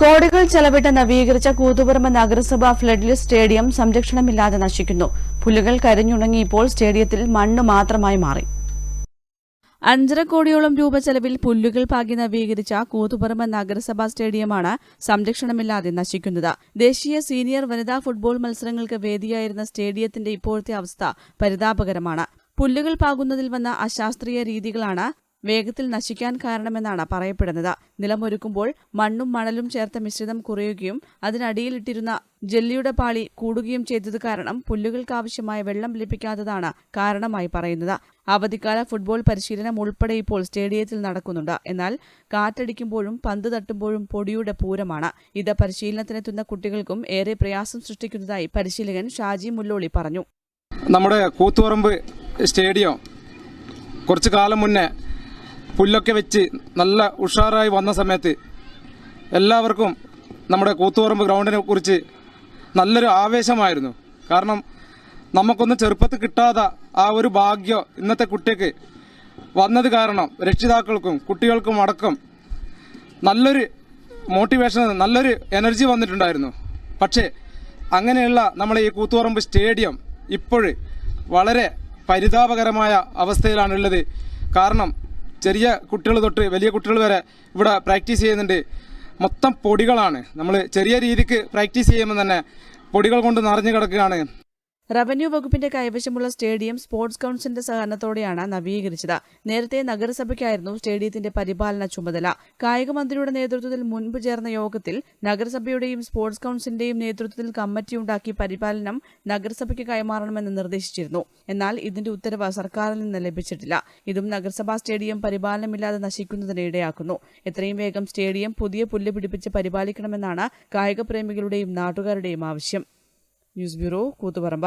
കോടികൾ ചെലവിട്ട് നവീകരിച്ച കൂത്തുപറമ്പ് നഗരസഭ ഫ്ലഡിൽ സ്റ്റേഡിയം സംരക്ഷണമില്ലാതെ നശിക്കുന്നു. പുല്ലുകൾ കരിഞ്ഞുണങ്ങിയപ്പോൾ സ്റ്റേഡിയത്തിൽ മണ്ണ് മാത്രമായി മാറി. അഞ്ചര കോടിയോളം രൂപ ചെലവിൽ പുല്ലുകൾ പാകി നവീകരിച്ച കൂത്തുപറമ്പ് നഗരസഭാ സ്റ്റേഡിയമാണ് സംരക്ഷണമില്ലാതെ നശിക്കുന്നത്. ദേശീയ സീനിയർ വനിതാ ഫുട്ബോൾ മത്സരങ്ങൾക്ക് വേദിയായിരുന്ന സ്റ്റേഡിയത്തിന്റെ ഇപ്പോഴത്തെ അവസ്ഥ പരിതാപകരമാണ്. പുല്ലുകൾ പാകുന്നതിൽ വന്ന അശാസ്ത്രീയ രീതികളാണ് വേഗത്തിൽ നശിക്കാൻ കാരണമെന്നാണ് പറയപ്പെടുന്നത്. നിലമൊരുക്കുമ്പോൾ മണ്ണും മണലും ചേർത്ത മിശ്രിതം കുറയുകയും അതിനടിയിലിട്ടിരുന്ന ജെല്ലിയുടെ പാളി കൂടുകയും ചെയ്തത് കാരണം പുല്ലുകൾക്കാവശ്യമായ വെള്ളം ലഭിക്കാത്തതാണ് കാരണമായി പറയുന്നത്. അവധിക്കാല ഫുട്ബോൾ പരിശീലനം ഉൾപ്പെടെ ഇപ്പോൾ സ്റ്റേഡിയത്തിൽ നടക്കുന്നുണ്ട്. എന്നാൽ കാറ്റടിക്കുമ്പോഴും പന്ത് തട്ടുമ്പോഴും പൊടിയുടെ പൂരമാണ്. ഇത് പരിശീലനത്തിനെത്തുന്ന കുട്ടികൾക്കും ഏറെ പ്രയാസം സൃഷ്ടിക്കുന്നതായി പരിശീലകൻ ഷാജി മുല്ലോളി പറഞ്ഞു. നമ്മുടെ കൂത്തുപറമ്പ് സ്റ്റേഡിയം കുറച്ചു കാലം മുന്നേ പുല്ലൊക്കെ വെച്ച് നല്ല ഉഷാറായി വന്ന സമയത്ത് എല്ലാവർക്കും നമ്മുടെ കൂത്തുപറമ്പ് ഗ്രൗണ്ടിനെ കുറിച്ച് നല്ലൊരു ആവേശമായിരുന്നു. കാരണം നമുക്കൊന്നും ചെറുപ്പത്തിൽ കിട്ടാത്ത ആ ഒരു ഭാഗ്യം ഇന്നത്തെ കുട്ടിക്ക് വന്നത് കാരണം രക്ഷിതാക്കൾക്കും കുട്ടികൾക്കും അടക്കം നല്ലൊരു മോട്ടിവേഷൻ നല്ലൊരു എനർജി വന്നിട്ടുണ്ടായിരുന്നു. പക്ഷേ അങ്ങനെയുള്ള നമ്മളെ ഈ കൂത്തുപറമ്പ് സ്റ്റേഡിയം ഇപ്പോൾ വളരെ പരിതാപകരമായ അവസ്ഥയിലാണുള്ളത്. കാരണം ചെറിയ കുട്ടികൾ തൊട്ട് വലിയ കുട്ടികൾ വരെ ഇവിടെ പ്രാക്ടീസ് ചെയ്യുന്നുണ്ട്. മൊത്തം പൊടികളാണ്. നമ്മൾ ചെറിയ രീതിക്ക് പ്രാക്ടീസ് ചെയ്യുമ്പോൾ തന്നെ പൊടികൾ കൊണ്ട് നിറഞ്ഞു കിടക്കുകയാണ്. റവന്യൂ വകുപ്പിന്റെ കൈവശമുള്ള സ്റ്റേഡിയം സ്പോർട്സ് കൌൺസിലിന്റെ സഹകരണത്തോടെയാണ് നവീകരിച്ചത്. നേരത്തെ നഗരസഭയ്ക്കായിരുന്നു സ്റ്റേഡിയത്തിന്റെ പരിപാലന ചുമതല. കായിക മന്ത്രിയുടെ നേതൃത്വത്തിൽ മുൻപ് ചേർന്ന യോഗത്തിൽ നഗരസഭയുടെയും സ്പോർട്സ് കൌൺസിലിന്റെയും നേതൃത്വത്തിൽ കമ്മിറ്റിയുണ്ടാക്കി പരിപാലനം നഗരസഭയ്ക്ക് കൈമാറണമെന്ന് നിർദ്ദേശിച്ചിരുന്നു. എന്നാൽ ഇതിന്റെ ഉത്തരവ് സർക്കാരിൽ നിന്ന് ലഭിച്ചിട്ടില്ല. ഇതും നഗരസഭാ സ്റ്റേഡിയം പരിപാലനമില്ലാതെ നശിക്കുന്നതിന് ഇടയാക്കുന്നു. എത്രയും വേഗം സ്റ്റേഡിയം പുതിയ പുല്ല് പിടിപ്പിച്ച് പരിപാലിക്കണമെന്നാണ് കായികപ്രേമികളുടെയും നാട്ടുകാരുടെയും ആവശ്യം. News bureau Koothuparamba.